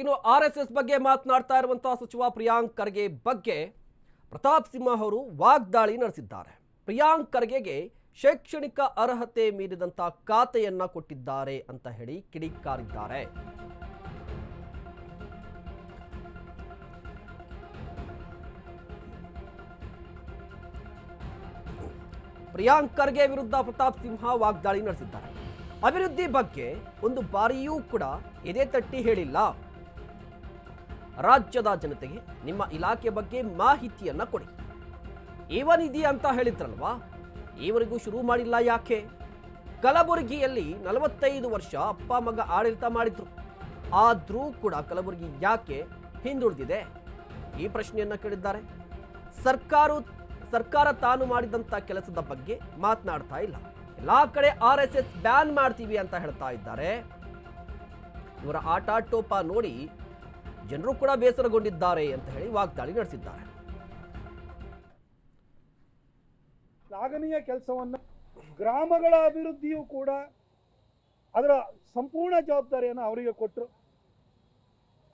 ಇನ್ನು R S S ಬಗ್ಗೆ ಮಾತನಾಡ್ತಾ ಇರುವಂತಹ ಸಚಿವ ಪ್ರಿಯಾಂಕ್ ಖರ್ಗೆ ಬಗ್ಗೆ ಪ್ರತಾಪ್ ಸಿಂಹ ಅವರು ವಾಗ್ದಾಳಿ ನಡೆಸಿದ್ದಾರೆ. ಪ್ರಿಯಾಂಕ್ ಖರ್ಗೆಗೆ ಶೈಕ್ಷಣಿಕ ಅರ್ಹತೆ ಮೀರಿದಂಥ ಖಾತೆಯನ್ನ ಕೊಟ್ಟಿದ್ದಾರೆ ಅಂತ ಹೇಳಿ ಕಿಡಿಕಾರಿದ್ದಾರೆ. ಪ್ರಿಯಾಂಕ್ ಖರ್ಗೆ ವಿರುದ್ಧ ಪ್ರತಾಪ್ ಸಿಂಹ ವಾಗ್ದಾಳಿ ನಡೆಸಿದ್ದಾರೆ. ಅಭಿವೃದ್ಧಿ ಬಗ್ಗೆ ಒಂದು ಬಾರಿಯೂ ಕೂಡ ಎದೆ ತಟ್ಟಿ ಹೇಳಿಲ್ಲ. ರಾಜ್ಯದ ಜನತೆಗೆ ನಿಮ್ಮ ಇಲಾಖೆ ಬಗ್ಗೆ ಮಾಹಿತಿಯನ್ನು ಕೊಡಿ. ಏವನಿಧಿ ಅಂತ ಹೇಳಿದ್ರಲ್ವಾ? ಈವರೆಗೂ ಶುರು ಮಾಡಿಲ್ಲ ಯಾಕೆ? ಕಲಬುರಗಿಯಲ್ಲಿ ನಲವತ್ತೈದು ವರ್ಷ ಅಪ್ಪ, ಮಗ ಆಡಳಿತ ಮಾಡಿದ್ರು. ಆದ್ರೂ ಕೂಡ ಕಲಬುರಗಿ ಯಾಕೆ ಹಿಂದುಳಿದಿದೆ? ಈ ಪ್ರಶ್ನೆಯನ್ನ ಕೇಳಿದ್ದಾರೆ. ಸರ್ಕಾರ ಸರ್ಕಾರ ತಾನು ಮಾಡಿದಂತ ಕೆಲಸದ ಬಗ್ಗೆ ಮಾತನಾಡ್ತಾ ಇಲ್ಲ. ಎಲ್ಲಾ ಕಡೆ ಆರ್ ಎಸ್ ಎಸ್ ಬ್ಯಾನ್ ಮಾಡ್ತೀವಿ ಅಂತ ಹೇಳ್ತಾ ಇದ್ದಾರೆ. ಇವರ ಆಟಾಟೋಪ ನೋಡಿ ಜನರು ಕೂಡ ಬೇಸರಗೊಂಡಿದ್ದಾರೆ ಅಂತ ಹೇಳಿ ವಾಗ್ದಾಳಿ ನಡೆಸಿದ್ದಾರೆ. ಶ್ಲಾಘನೀಯ ಕೆಲಸವನ್ನು ಗ್ರಾಮಗಳ ಅಭಿವೃದ್ಧಿಯೂ ಕೂಡ ಅದರ ಸಂಪೂರ್ಣ ಜವಾಬ್ದಾರಿಯನ್ನು ಅವರಿಗೆ ಕೊಟ್ಟರು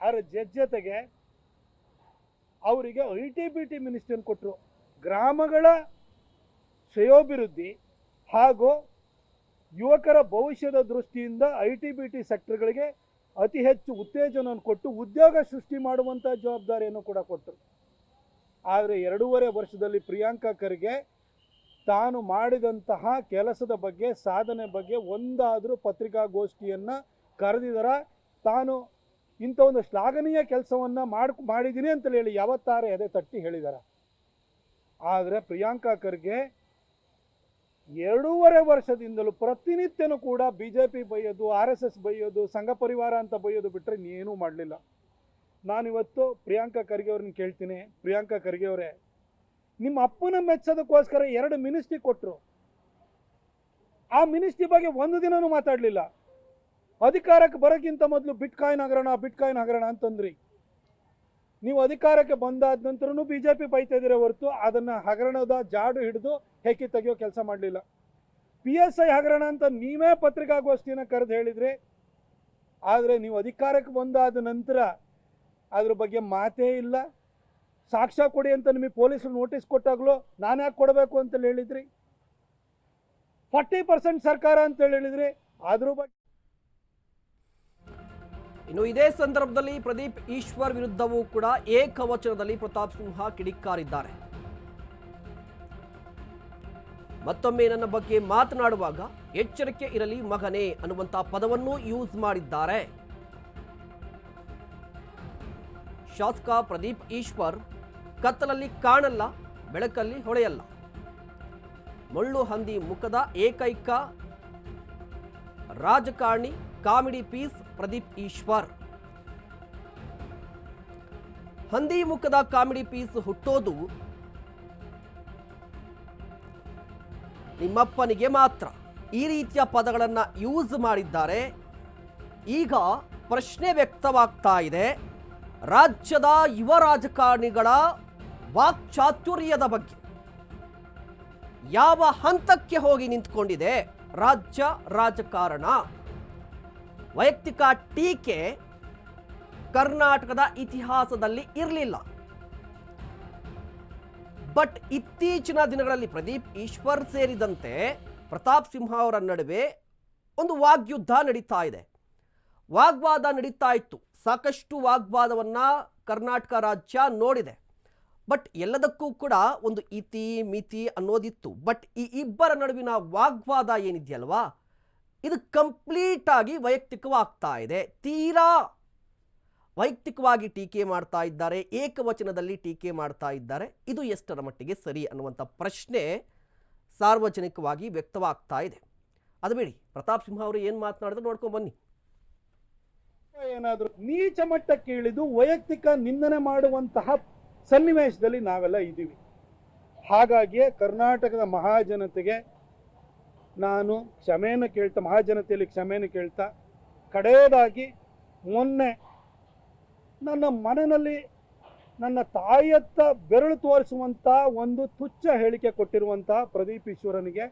ಅದರ ಜೊತೆಗೆ ಅವರಿಗೆ I T B T minister ಕೊಟ್ಟರು ಗ್ರಾಮಗಳ ಶ್ರೇಯೋಭಿವೃದ್ಧಿ ಹಾಗೂ ಯುವಕರ ಭವಿಷ್ಯದ ದೃಷ್ಟಿಯಿಂದ ಐ ಟಿ ಬಿ ಟಿ ಸೆಕ್ಟರ್ಗಳಿಗೆ ಅತಿ ಹೆಚ್ಚು ಉತ್ತೇಜನ ಕೊಟ್ಟು ಉದ್ಯೋಗ ಸೃಷ್ಟಿ ಮಾಡುವಂಥ ಜವಾಬ್ದಾರಿಯನ್ನು ಕೂಡ ಕೊಟ್ಟರು. ಆದರೆ ಎರಡೂವರೆ ವರ್ಷದಲ್ಲಿ ಪ್ರಿಯಾಂಕಾ ಖರ್ಗೆ ತಾನು ಮಾಡಿದಂತಹ ಕೆಲಸದ ಬಗ್ಗೆ, ಸಾಧನೆ ಬಗ್ಗೆ ಒಂದಾದರೂ ಪತ್ರಿಕಾಗೋಷ್ಠಿಯನ್ನು ಕರೆದಿದರ, ತಾನು ಇಂಥ ಒಂದು ಶ್ಲಾಘನೀಯ ಕೆಲಸವನ್ನು ಮಾಡ್, ಮಾಡಿದ್ದೀನಿ ಅಂತೇಳಿ ಹೇಳಿ ಯಾವತ್ತಾರೆ ಎದೆ ತಟ್ಟಿ ಹೇಳಿದಾರ. ಆದರೆ ಪ್ರಿಯಾಂಕಾ ಖರ್ಗೆ ಎರಡೂವರೆ ವರ್ಷದಿಂದಲೂ ಪ್ರತಿನಿತ್ಯನೂ ಕೂಡ ಬಿ ಜೆ ಪಿ ಬೈಯೋದು, ಆರ್ ಎಸ್ ಎಸ್ ಬೈಯೋದು, ಸಂಘ ಪರಿವಾರ ಅಂತ ಬೈಯೋದು ಬಿಟ್ಟರೆ ಇನ್ನೇನೂ ಮಾಡಲಿಲ್ಲ. ನಾನಿವತ್ತು ಪ್ರಿಯಾಂಕಾ ಖರ್ಗೆ ಅವ್ರನ್ನ ಕೇಳ್ತೀನಿ. ಪ್ರಿಯಾಂಕಾ ಖರ್ಗೆ ಅವರೇ, ನಿಮ್ಮ ಅಪ್ಪನ ಮೆಚ್ಚೋದಕ್ಕೋಸ್ಕರ ಎರಡು ಮಿನಿಸ್ಟ್ರಿ ಕೊಟ್ಟರು ಆ ಮಿನಿಸ್ಟ್ರಿ ಬಗ್ಗೆ ಒಂದು ದಿನನೂ ಮಾತಾಡಲಿಲ್ಲ. ಅಧಿಕಾರಕ್ಕೆ ಬರೋಕ್ಕಿಂತ ಮೊದಲು ಬಿಟ್ಕಾಯಿನ್ ಹಗರಣ ಬಿಟ್ಕಾಯಿನ್ ಹಗರಣ ಅಂತಂದ್ರಿ. ನೀವು ಅಧಿಕಾರಕ್ಕೆ ಬಂದಾದ ನಂತರನೂ ಬಿ ಜೆ ಪಿ ಬೈತಾ ಇದ್ದೀರ ಹೊರತು ಅದನ್ನು ಹಗರಣದ ಜಾಡು ಹಿಡಿದು ಹೆಕ್ಕಿ ತೆಗೆಯೋ ಕೆಲಸ ಮಾಡಲಿಲ್ಲ. ಪಿ ಎಸ್ ಐ ಹಗರಣ ಅಂತ ನೀವೇ ಪತ್ರಿಕಾಗೋಷ್ಠಿನ ಕರೆದು ಹೇಳಿದ್ರಿ. ಆದರೆ ನೀವು ಅಧಿಕಾರಕ್ಕೆ ಬಂದಾದ ನಂತರ ಅದ್ರ ಬಗ್ಗೆ ಮಾತೇ ಇಲ್ಲ. ಸಾಕ್ಷ್ಯ ಕೊಡಿ ಅಂತ ನಿಮಗೆ ಪೊಲೀಸರು ನೋಟಿಸ್ ಕೊಟ್ಟಾಗಲೂ ನಾನು ಯಾಕೆ ಕೊಡಬೇಕು ಅಂತ ಹೇಳಿದ್ರಿ. ಫಾರ್ಟಿ ಪರ್ಸೆಂಟ್ ಸರ್ಕಾರ ಅಂತ ಹೇಳಿದ್ರಿ. ಅದ್ರ ಬಗ್ಗೆ ಇನ್ನು ಇದೇ ಸಂದರ್ಭದಲ್ಲಿ ಪ್ರದೀಪ್ ಈಶ್ವರ್ ವಿರುದ್ಧವೂ ಕೂಡ ಏಕವಚನದಲ್ಲಿ ಪ್ರತಾಪ್ ಸಿಂಹ ಕಿಡಿಕಾರಿದ್ದಾರೆ. ಮತ್ತೊಮ್ಮೆ ನನ್ನ ಬಗ್ಗೆ ಮಾತನಾಡುವಾಗ ಎಚ್ಚರಿಕೆ ಇರಲಿ ಮಗನೇ ಅನ್ನುವಂತ ಪದವನ್ನು ಯೂಸ್ ಮಾಡಿದ್ದಾರೆ. ಶಾಸಕ ಪ್ರದೀಪ್ ಈಶ್ವರ್, ಕತ್ತಲಲ್ಲಿ ಕಾಣಲ್ಲ, ಬೆಳಕಲ್ಲಿ ಹೊಳೆಯಲ್ಲ. ಮುಳ್ಳು ಹಂದಿ ಮುಖದ ಏಕೈಕ ರಾಜಕಾರಣಿ ಕಾಮಿಡಿ ಪೀಸ್ ಪ್ರದೀಪ್ ಈಶ್ವರ್. ಹಂದಿ ಮುಖದ ಕಾಮಿಡಿ ಪೀಸ್ ಹುಟ್ಟೋದು ನಿಮ್ಮಪ್ಪನಿಗೆ ಮಾತ್ರ. ಈ ರೀತಿಯ ಪದಗಳನ್ನ ಯೂಸ್ ಮಾಡಿದ್ದಾರೆ. ಈಗ ಪ್ರಶ್ನೆ ವ್ಯಕ್ತವಾಗ್ತಾ ಇದೆ. ರಾಜ್ಯದ ಯುವ ರಾಜಕಾರಣಿಗಳ ವಾಕ್ಚಾತುರ್ಯದ ಬಗ್ಗೆ. ಯಾವ ಹಂತಕ್ಕೆ ಹೋಗಿ ನಿಂತ್ಕೊಂಡಿದೆ ರಾಜ್ಯ ರಾಜಕಾರಣ? ವೈಯಕ್ತಿಕ ಟೀಕೆ ಕರ್ನಾಟಕದ ಇತಿಹಾಸದಲ್ಲಿ ಇರಲಿಲ್ಲ. ಬಟ್ ಇತ್ತೀಚಿನ ದಿನಗಳಲ್ಲಿ ಪ್ರದೀಪ್ ಈಶ್ವರ್ ಸೇರಿದಂತೆ ಪ್ರತಾಪ್ ಸಿಂಹ ಅವರ ನಡುವೆ ಒಂದು ವಾಗ್ಯುದ್ಧ ನಡೀತಾ ಇದೆ. ವಾಗ್ವಾದ ನಡೀತಾ ಇತ್ತು. ಸಾಕಷ್ಟು ವಾಗ್ವಾದವನ್ನು ಕರ್ನಾಟಕ ರಾಜ್ಯ ನೋಡಿದೆ. ಬಟ್ ಎಲ್ಲದಕ್ಕೂ ಕೂಡ ಒಂದು ಇತಿ ಮಿತಿ ಅನ್ನೋದಿತ್ತು. ಬಟ್ ಈ ಇಬ್ಬರ ನಡುವಿನ ವಾಗ್ವಾದ ಏನಿದೆಯಲ್ವಾ? ಇದು ಕಂಪ್ಲೀಟ್ ಆಗಿ ವೈಯಕ್ತಿಕವಾಗ್ತಾ ಇದೆ ತೀರಾ ವೈಯಕ್ತಿಕವಾಗಿ ಟೀಕೆ ಮಾಡ್ತಾ ಇದ್ದಾರೆ ಏಕವಚನದಲ್ಲಿ ಟೀಕೆ ಮಾಡ್ತಾ ಇದ್ದಾರೆ ಇದು ಎಷ್ಟರ ಮಟ್ಟಿಗೆ ಸರಿ ಅನ್ನುವಂಥ ಪ್ರಶ್ನೆ ಸಾರ್ವಜನಿಕವಾಗಿ ವ್ಯಕ್ತವಾಗ್ತಾ ಇದೆ ಅದು ಬೇಡಿ, ಪ್ರತಾಪ್ ಸಿಂಹ ಅವರು ಏನು ಮಾತನಾಡಿದ್ರು ನೋಡ್ಕೊಂಡು ಬನ್ನಿ. ಏನಾದರೂ ನೀಚ ಮಟ್ಟಕ್ಕೆ ಇಳಿದು ವೈಯಕ್ತಿಕ ನಿಂದನೆ ಮಾಡುವಂತಹ ಸನ್ನಿವೇಶದಲ್ಲಿ ನಾವೆಲ್ಲ ಇದ್ದೀವಿ. ಹಾಗಾಗಿಯೇ ಕರ್ನಾಟಕದ ಮಹಾಜನತೆಗೆ ನಾನು ಕ್ಷಮೆಯನ್ನು ಕೇಳ್ತಾ, ಮಹಾಜನತೆಯಲ್ಲಿ ಕ್ಷಮೆಯನ್ನು ಕೇಳ್ತಾ, ಕಡೆಯದಾಗಿ ಮೊನ್ನೆ ನನ್ನ ಮನೆಯಲ್ಲಿ ನನ್ನ ತಾಯಿಯತ್ತ ಬೆರಳು ತೋರಿಸುವಂಥ ಒಂದು ತುಚ್ಛ ಹೇಳಿಕೆ ಕೊಟ್ಟಿರುವಂಥ ಪ್ರದೀಪ್ ಈಶ್ವರನಿಗೆ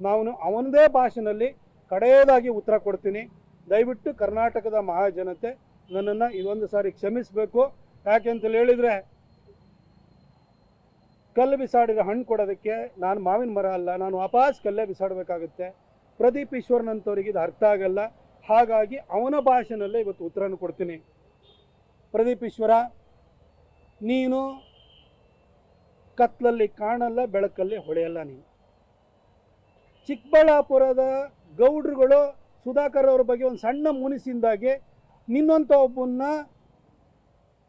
ನಾನು ಅವನದೇ ಭಾಷೆನಲ್ಲಿ ಕಡೆಯದಾಗಿ ಉತ್ತರ ಕೊಡ್ತೀನಿ. ದಯವಿಟ್ಟು ಕರ್ನಾಟಕದ ಮಹಾಜನತೆ ನನ್ನನ್ನು ಇದೊಂದು ಸಾರಿ ಕ್ಷಮಿಸಬೇಕು. ಯಾಕೆಂತೇಳಿ ಹೇಳಿದರೆ ಕಲ್ಲು ಬಿಸಾಡಿರೋ ಹಣ್ಣು ಕೊಡೋದಕ್ಕೆ ನಾನು ಮಾವಿನ ಮರ ಅಲ್ಲ, ನಾನು ವಾಪಸ್ ಕಲ್ಲೇ ಬಿಸಾಡಬೇಕಾಗುತ್ತೆ. ಪ್ರದೀಪ್ ಈಶ್ವರ್ನಂಥವ್ರಿಗೆ ಇದು ಅರ್ಥ ಆಗಲ್ಲ. ಹಾಗಾಗಿ ಅವನ ಭಾಷೆನಲ್ಲೇ ಇವತ್ತು ಉತ್ತರನ ಕೊಡ್ತೀನಿ. ಪ್ರದೀಪ್ ಈಶ್ವರ, ನೀನು ಕತ್ಲಲ್ಲಿ ಕಾಣಲ್ಲ, ಬೆಳಕಲ್ಲಿ ಹೊಳೆಯಲ್ಲ ನೀನು. ಚಿಕ್ಕಬಳ್ಳಾಪುರದ ಗೌಡ್ರುಗಳು ಸುಧಾಕರ್ ಅವ್ರ ಬಗ್ಗೆ ಒಂದು ಸಣ್ಣ ಮುನಿಸಿಂದಾಗೆ ನಿನ್ನಂಥ ಒಬ್ಬನ್ನ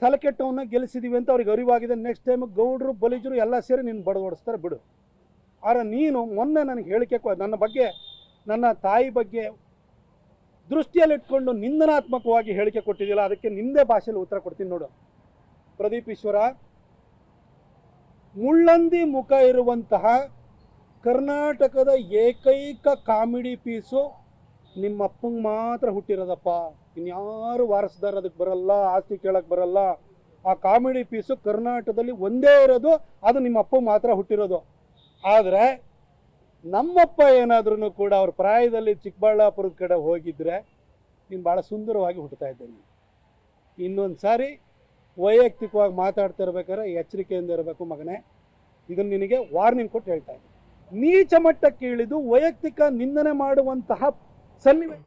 ತಲೆಕೆಟ್ಟವನ್ನ ಗೆಲ್ಲಿಸಿದೀವಿ ಅಂತ ಅವ್ರಿಗೆ ಅರಿವಾಗಿದೆ. ನೆಕ್ಸ್ಟ್ ಟೈಮ್ ಗೌಡ್ರು, ಬಲಿಜರು ಎಲ್ಲ ಸೇರಿ ನೀನು ಬಡದೋಡಿಸ್ತಾರೆ ಬಿಡು. ಆದರೆ ನೀನು ಮೊನ್ನೆ ನನಗೆ ಹೇಳಿಕೆ ನನ್ನ ಬಗ್ಗೆ, ನನ್ನ ತಾಯಿ ಬಗ್ಗೆ ದೃಷ್ಟಿಯಲ್ಲಿಟ್ಕೊಂಡು ನಿಂದನಾತ್ಮಕವಾಗಿ ಹೇಳಿಕೆ ಕೊಟ್ಟಿದ್ದಿಲ್ಲ ಅದಕ್ಕೆ ನಿಂದೇ ಭಾಷೆಯಲ್ಲಿ ಉತ್ತರ ಕೊಡ್ತೀನಿ ನೋಡು. ಪ್ರದೀಪ್ ಈಶ್ವರ, ಮುಳ್ಳಂದಿ ಮುಖ ಇರುವಂತಹ ಕರ್ನಾಟಕದ ಏಕೈಕ ಕಾಮಿಡಿ ಪೀಸು ನಿಮ್ಮ ಅಪ್ಪಂಗೆ ಮಾತ್ರ ಹುಟ್ಟಿರೋದಪ್ಪ. ಇನ್ಯಾರು ವಾರಸ್ದಾರ ಅದಕ್ಕೆ ಬರಲ್ಲ, ಆಸ್ತಿ ಕೇಳಕ್ಕೆ ಬರಲ್ಲ. ಆ ಕಾಮಿಡಿ ಪೀಸು ಕರ್ನಾಟಕದಲ್ಲಿ ಒಂದೇ ಇರೋದು, ಅದು ನಿಮ್ಮ ಅಪ್ಪ ಮಾತ್ರ ಹುಟ್ಟಿರೋದು. ಆದರೆ ನಮ್ಮಪ್ಪ ಏನಾದ್ರೂ ಕೂಡ ಅವ್ರ ಪ್ರಾಯದಲ್ಲಿ ಚಿಕ್ಕಬಳ್ಳಾಪುರದ ಕಡೆ ಹೋಗಿದ್ರೆ ನೀನು ಭಾಳ ಸುಂದರವಾಗಿ ಹುಟ್ಟುತ್ತಾ ಇದ್ದೀನಿ. ಇನ್ನೊಂದು ಸಾರಿ ವೈಯಕ್ತಿಕವಾಗಿ ಮಾತಾಡ್ತಾ ಇರ್ಬೇಕಾದ್ರೆ ಎಚ್ಚರಿಕೆಯಿಂದ ಇರಬೇಕು ಮಗನೇ. ಇದನ್ನು ನಿನಗೆ ವಾರ್ನಿಂಗ್ ಕೊಟ್ಟು ಹೇಳ್ತಾ ಇದ್ದೀನಿ. ನೀಚ ಮಟ್ಟಕ್ಕೆ ಇಳಿದು ವೈಯಕ್ತಿಕ ನಿಂದನೆ ಮಾಡುವಂತಹ ಸನ್ನಿವೇಶ.